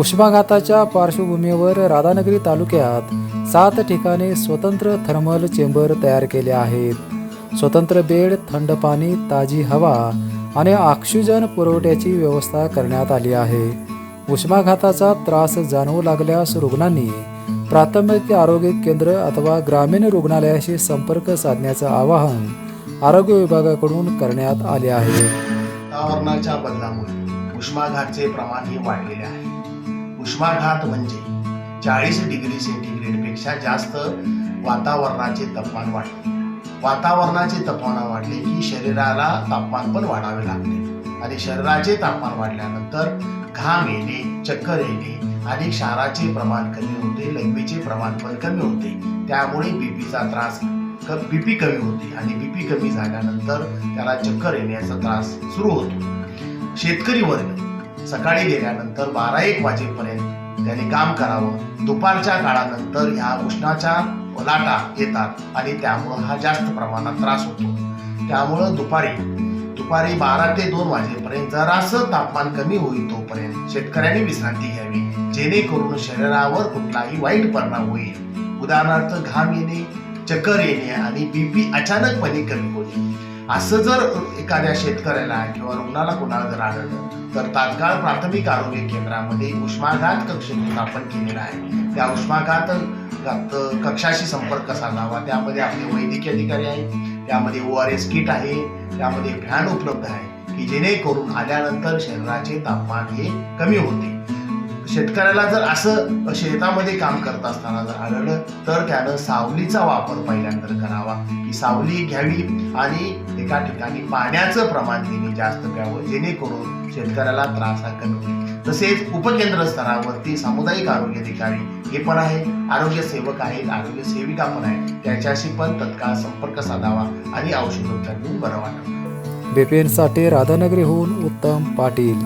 उष्माघाताच्या पार्श्वभूमीवर राधानगरी तालुक्यात सात ठिकाणी स्वतंत्र थर्मल चेंबर तयार केले आहेत. स्वतंत्र बेड थंड पाणी ताजी हवा आणि ऑक्सिजन पुरवठ्याची व्यवस्था करण्यात आली आहे. उष्माघाताचा त्रास जाणवू लागल्यास रुग्णांनी प्राथमिक आरोग्य केंद्र अथवा ग्रामीण रुग्णालयाशी संपर्क साधण्याचं आवाहन आरोग्य विभागाकडून करण्यात आले आहे. वातावरणाच्या बदलामुळे उष्माघातचे प्रमाण हे वाढलेले आहे. उष्माघात म्हणजे चाळीस डिग्री सेंटीग्रेडपेक्षा जास्त वातावरणाचे तापमान वाढते. वातावरणाचे तापमान वाढले की शरीराला तापमान पण वाढावे लागते. आणि शरीराचे तापमान वाढल्यानंतर घाम येणे चक्कर येणे आणि क्षाराचे प्रमाण कमी होते लघवीचे प्रमाण पण कमी होते. त्यामुळे बीपीचा त्रास बीपी कमी होते आणि बीपी कमी झाल्यानंतर त्याला चक्कर येण्याचा त्रास सुरू होतो. शेतकरी वर्ग सकाळी गेल्यानंतर बारा एक वाजेपर्यंत त्याने काम करावं. दुपारच्या काळानंतर ह्या उष्णाच्या लाटा येतात आणि त्यामुळं हा जास्त प्रमाणात त्रास होतो. त्यामुळं दुपारी दुपारी बारा ते दोन वाजेपर्यंत जरासं तापमान कमी होईल तोपर्यंत शेतकऱ्यांनी विश्रांती घ्यावी जेणेकरून शरीरावर कुठलाही वाईट परिणाम होईल. उदाहरणार्थ घाम येणे चक्कर येणे आणि बीपी अचानकपणे कमी होणे. असं जर एखाद्या शेतकऱ्याला किंवा रुग्णाला कोणाला जर आढळलं तर तात्काळ प्राथमिक आरोग्य केंद्रामध्ये उष्माघात कक्ष स्थापन केलेला आहे. त्या उष्माघात कक्षाशी संपर्क साधावा. त्यामध्ये आपले वैद्यकीय अधिकारी आहेत त्यामध्ये ओ आर एस किट आहे त्यामध्ये फॅन उपलब्ध आहे की जेणेकरून आल्यानंतर शरीराचे तापमान हे कमी होते. शेतकऱ्याला जर असं शेतामध्ये काम करत असताना जर आढळलं तर त्यानं सावलीचा वापर पहिल्यांदा करावा. सावली घ्यावी आणि एका ठिकाणी पाण्याचं प्रमाण तिने जास्त प्यावं जेणेकरून शेतकऱ्याला त्रास हा कमी होईल. तसेच उपकेंद्र स्तरावरती सामुदायिक आरोग्य अधिकारी हे पण आहे आरोग्य सेवक आहेत आरोग्य सेविका पण आहे त्याच्याशी पण तत्काळ संपर्क साधावा आणि औषधोपचार घेऊन बरं वाटावं बीपीएनसाठी राधानगरीहून उत्तम पाटील.